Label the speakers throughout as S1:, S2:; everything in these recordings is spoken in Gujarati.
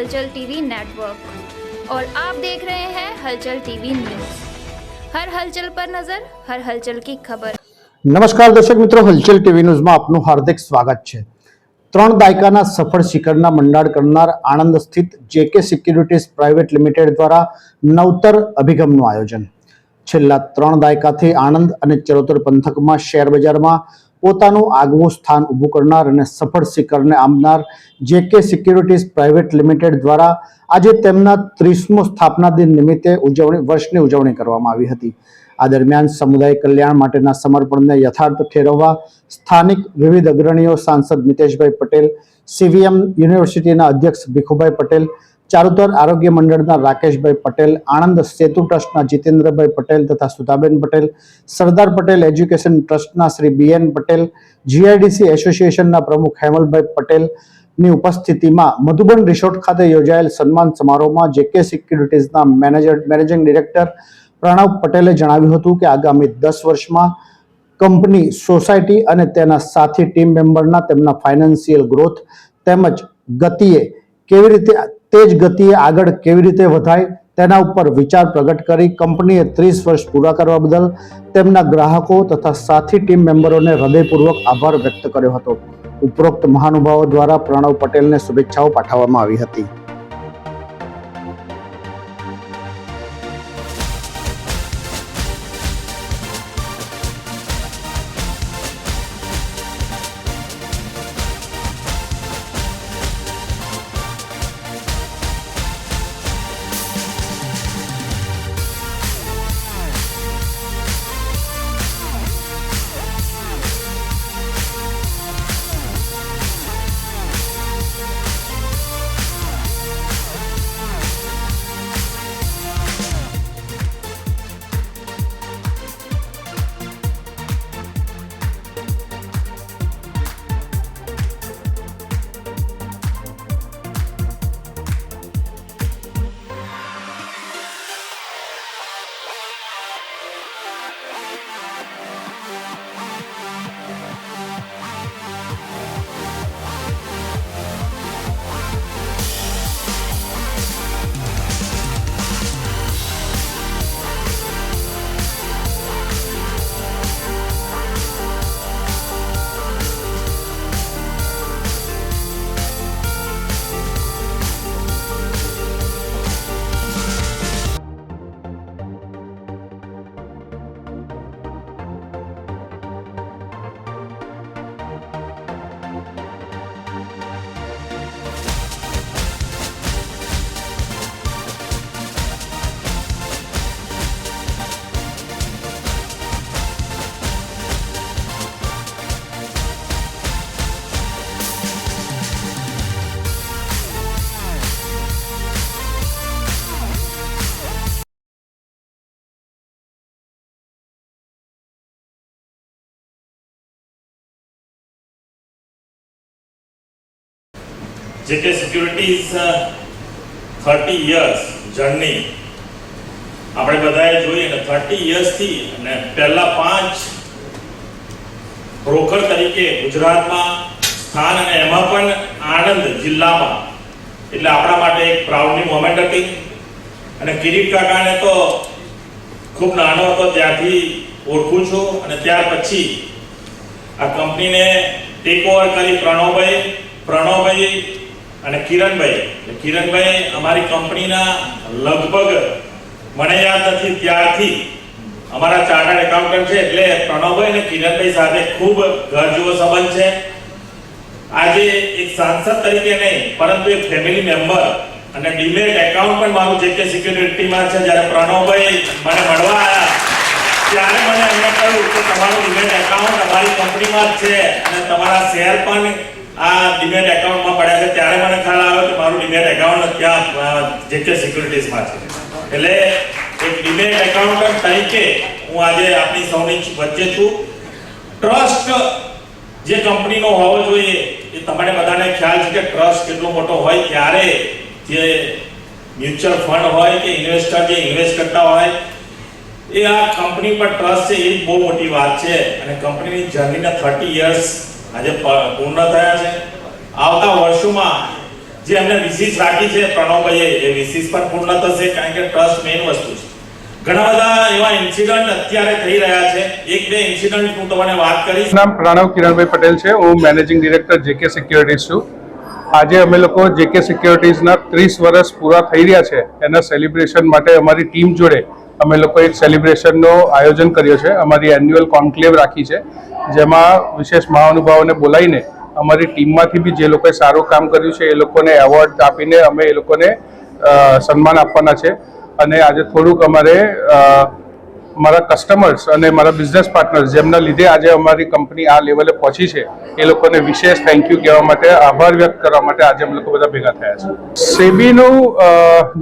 S1: हलचल टीवी नेटवर्क और आप देख रहे हैं हलचल टीवी न्यूज हर हलचल पर नजर हर हलचल की खबर
S2: નમસ્કાર દર્શક મિત્રો હલચલ ટીવી ન્યૂઝમાં આપનું હાર્દિક સ્વાગત છે ત્રણ દાયકાના સફળ શિખરના મંડાણ કરનાર આણંદ સ્થિત જેકે સિક્યુરિટીઝ પ્રાઇવેટ લિમિટેડ દ્વારા નવતર અભિગમનું આયોજન છેલ્લા ત્રણ દાયકાથી આણંદ અને ચરોતર પંથકમાં શેર બજારમાં પોતાનું આગવું સ્થાન ઊભું કરનાર અને સફળ શિખરને આંબનાર જેકે સિક્યુરિટીઝ પ્રાઇવેટ લિમિટેડ દ્વારા આજે તેમના ત્રીસમો સ્થાપના દિન નિમિત્તે ઉજવણી વર્ષની ઉજવણી કરવામાં આવી હતી. આ દરમિયાન સમુદાય કલ્યાણ માટેના સમર્પણને યથાર્થ ઠેરવવા સ્થાનિક વિવિધ અગ્રણીઓ સાંસદ મિતેશભાઈ પટેલ સીવીએમ યુનિવર્સિટીના અધ્યક્ષ ભીખુભાઈ પટેલ, ચારુતર આરોગ્ય મંડળના રાકેશભાઈ પટેલ, આણંદ સેતુ ટ્રસ્ટના જીતેન્દ્રભાઈ પટેલ તથા સુધાબેન પટેલ, સરદાર પટેલ એજ્યુકેશન ટ્રસ્ટના શ્રી બીએન પટેલ જીઆઈડીસી એસોસિએશનના પ્રમુખ હેમલભાઈ પટેલની ઉપસ્થિતિમાં મધુબન રિસોર્ટ ખાતે યોજાયેલ સન્માન સમારોહમાં જેકે સિક્યુરિટીઝના મેનેજર, મેનેજિંગ ડિરેક્ટર પ્રણવ પટેલે જણાવ્યું હતું કે આગામી દસ વર્ષમાં કંપની, સોસાયટી અને તેના સાથી ટીમ મેમ્બરના તેમના ફાઇનાન્શિયલ ગ્રોથ તેમજ ગતિએ કેવી રીતે, તે જ ગતિએ આગળ કેવી રીતે વધાય તેના ઉપર વિચાર પ્રગટ કરી કંપનીએ ત્રીસ વર્ષ પૂરા કરવા બદલ તેમના ગ્રાહકો તથા સાથી ટીમ મેમ્બરોને હૃદયપૂર્વક આભાર વ્યક્ત કર્યો હતો. ઉપરોક્ત મહાનુભાવો દ્વારા પ્રણવ પટેલને શુભેચ્છાઓ પાઠવવામાં આવી હતી. Bye.
S3: JK securities thirty years journey આપણે બધાએ જોઈએ ને થર્ટી યર્સથી અને પહેલા પાંચ બ્રોકર તરીકે ગુજરાતમાં સ્થાન અને એમાં પણ આણંદ જિલ્લામાં. એટલે આપણા માટે એક પ્રાઉડની મોમેન્ટ હતી. અને કિરીટ કાકાને તો ખૂબ નાનો હતો, ત્યાંથી ઓળખું છું. અને ત્યાર પછી આ કંપનીને ટેક ઓવર કરી પ્રણવભાઈ. પ્રણવભાઈ અને કિરણભાઈ. કિરણભાઈ અમારી કંપનીના લગભગ, મને યાદ નથી, ત્યારથી અમારા ચાર્ટર્ડ એકાઉન્ટન્ટ છે, એટલે પ્રણવભાઈ અને કિરણભાઈ સાથે ખૂબ ઘર સંબંધ છે. આજે એક સાંસદ તરીકે નહીં, પરંતુ એક ફેમિલી મેમ્બર અને ડીમેટ એકાઉન્ટ પણ મારું જે કે સિક્યુરિટીમાં છે, જ્યારે પ્રણવભાઈ મને મળવા આવ્યા ત્યારે મને એમને કહ્યું કે તમારું ડીમેટ એકાઉન્ટ અમારી કંપનીમાં જ છે અને તમારા શેર પણ આ ડીમેટ એકાઉન્ટમાં પડ્યા છે. ત્યારે મને ખ્યાલ આવ્યો કે મારું ડિમેટ એકાઉન્ટ ત્યાં જે કે સિક્યુરિટીઝમાં છે. એટલે એક ડીમેટ એકાઉન્ટન્ટ તરીકે હું આજે આપની સૌની વચ્ચે છું. ટ્રસ્ટ જે કંપનીનો હોવો જોઈએ, એ તમને બધાને ખ્યાલ છે કે ટ્રસ્ટ કેટલો મોટો હોય. ત્યારે જે મ્યુચ્યુઅલ ફંડ હોય કે ઇન્વેસ્ટર જે ઇન્વેસ્ટ કરતા હોય, એ આ કંપની પર ટ્રસ્ટ છે, એ બહુ મોટી વાત છે. અને કંપનીની જર્નીના થર્ટી યર્સ આજે પૂર્ણ થયા છે. આવતા વર્ષોમાં જે એમને વિશિષ રાખી છે પ્રણવભાઈએ, એ વિશિષ પણ પૂર્ણ થશે કારણ કે ટ્રસ્ટ મેઇન વસ્તુ છે. ઘણા બધા એવા ઇન્સિડન્ટ અત્યારે થઈ રહ્યા છે. એક, બે ઇન્સિડન્ટ હું તમને વાત કરીશ.
S4: નામ પ્રણવ કિરણભાઈ પટેલ છે. હું મેનેજિંગ ડિરેક્ટર જેકે સિક્યોરિટીઝ છું. આજે અમે લોકો જેકે સિક્યોરિટીઝના ત્રીસ વર્ષ પૂરા થઈ રહ્યા છે એના સેલિબ્રેશન માટે અમારી ટીમ જોડે અમે લોકો એક સેલિબ્રેશનનું આયોજન કર્યો છે. અમારી એન્યુઅલ કોન્ક્લેવ રાખી છે. જેમાં વિશેષ મહાનુભાવોને બોલાવીને અમારી ટીમમાંથી બી જે લોકોએ સારું કામ કર્યું છે, એ લોકોને એવોર્ડ આપીને અમે એ લોકોને સન્માન આપવાના છે. અને આજે થોડુંક અમારે મારા કસ્ટમર્સ અને મારા બિઝનેસ પાર્ટનર્સ જેમના લીધે આજે અમારી કંપની આ લેવલે પહોંચી છે, એ લોકોને વિશેષ થેન્ક યુ કહેવા માટે આભાર વ્યક્ત કરવા માટે આજે અમે લોકો બધા ભેગા થયા છે સેબીનું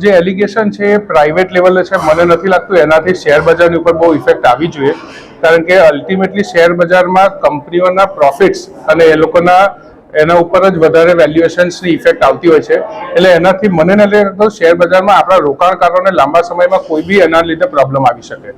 S4: જે એલિગેશન છે એ પ્રાઇવેટ લેવલે છે, મને નથી લાગતું એનાથી શેર બજારની ઉપર બહુ ઇફેક્ટ આવી જોઈએ, કારણ કે અલ્ટિમેટલી શેર બજારમાં કંપનીઓના પ્રોફિટ્સ અને એ લોકોના, એના ઉપર જ વધારે વેલ્યુએશન્સની ઇફેક્ટ આવતી હોય છે, એટલે એનાથી મને નથી લાગતું શેર બજારમાં આપણા રોકાણકારોને લાંબા સમયમાં કોઈ બી એના લીધે પ્રોબ્લેમ આવી શકે.